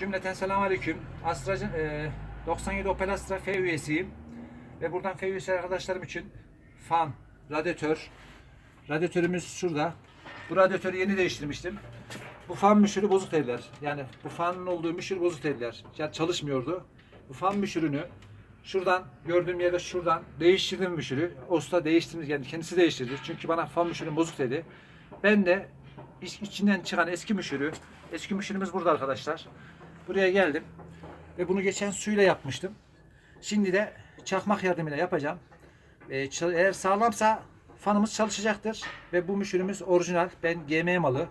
Cümleten selamünaleyküm. Astra e, 97 Opel Astra F üyesiyim. Ve buradan F üyesi arkadaşlarım için fan, radyatör. Radyatörümüz şurada. Bu radyatörü yeni değiştirmiştim. Bu fan müşürü bozuk devler. Yani bu fanın olduğu müşür bozuk devler. Yani çalışmıyordu. Bu fan müşürünü şuradan gördüğüm yerde şuradan değiştirdim müşürü. Usta değiştirmiş yani kendisi değiştirdi. Çünkü bana fan müşürün bozuk dedi. Ben de iç- içinden çıkan eski müşürü, eski müşürümüz burada arkadaşlar. Buraya geldim ve bunu geçen suyla yapmıştım. Şimdi de çakmak yardımıyla yapacağım. Ee, eğer sağlamsa fanımız çalışacaktır ve bu müşürümüz orijinal. Ben GM malı.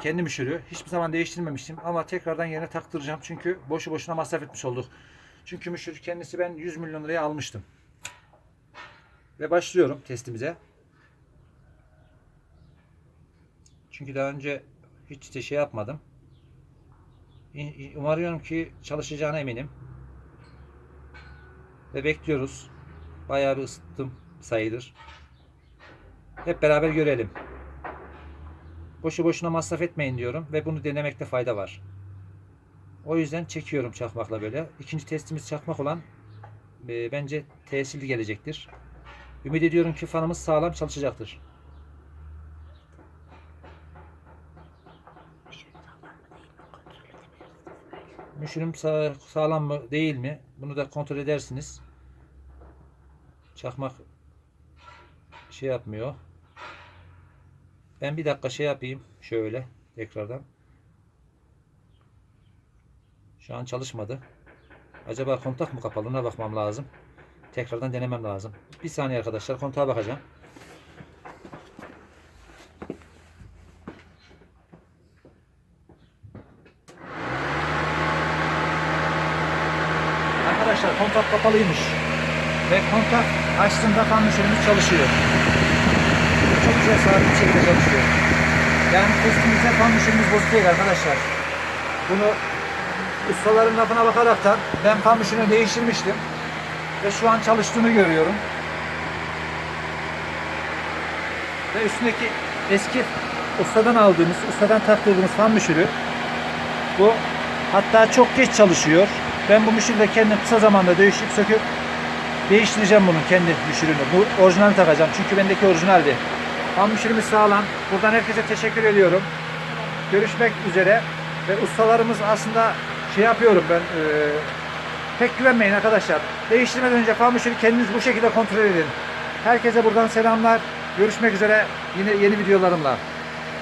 Kendi müşürü. Hiçbir zaman değiştirmemiştim ama tekrardan yerine taktıracağım. Çünkü boşu boşuna masraf etmiş olduk. Çünkü müşür kendisi ben 100 milyon liraya almıştım. Ve başlıyorum testimize. Çünkü daha önce hiç de şey yapmadım. Umarıyorum ki çalışacağına eminim. Ve bekliyoruz. Bayağı bir ısıttım sayılır. Hep beraber görelim. Boşu boşuna masraf etmeyin diyorum ve bunu denemekte fayda var. O yüzden çekiyorum çakmakla böyle. İkinci testimiz çakmak olan e, bence tesirli gelecektir. Ümit ediyorum ki fanımız sağlam çalışacaktır. Müşürüm sağ, sağlam mı değil mi? Bunu da kontrol edersiniz. Çakmak şey yapmıyor. Ben bir dakika şey yapayım. Şöyle tekrardan. Şu an çalışmadı. Acaba kontak mı kapalı? Ona bakmam lazım. Tekrardan denemem lazım. Bir saniye arkadaşlar kontağa bakacağım. Arkadaşlar kontak kapalıymış. Ve kontak açtığımda fan müşürümüz çalışıyor. Çok güzel sabit bir şekilde çalışıyor. Yani testimizde fan müşürümüz bozuk değil arkadaşlar. Bunu ustaların lafına bakaraktan ben müşürünü değiştirmiştim. Ve şu an çalıştığını görüyorum. Ve üstündeki eski ustadan aldığımız, ustadan taktırdığımız fan müşürü bu hatta çok geç çalışıyor. Ben bu müşürü de kendim kısa zamanda değiştirip söküp değiştireceğim bunun kendi müşürünü. Bu orijinal takacağım çünkü bendeki orijinaldi. Fan müşürümüz sağlam. Buradan herkese teşekkür ediyorum. Görüşmek üzere. Ve ustalarımız aslında şey yapıyorum ben e, pek güvenmeyin arkadaşlar. Değiştirmeden önce fan müşürü kendiniz bu şekilde kontrol edin. Herkese buradan selamlar. Görüşmek üzere yine yeni videolarımla.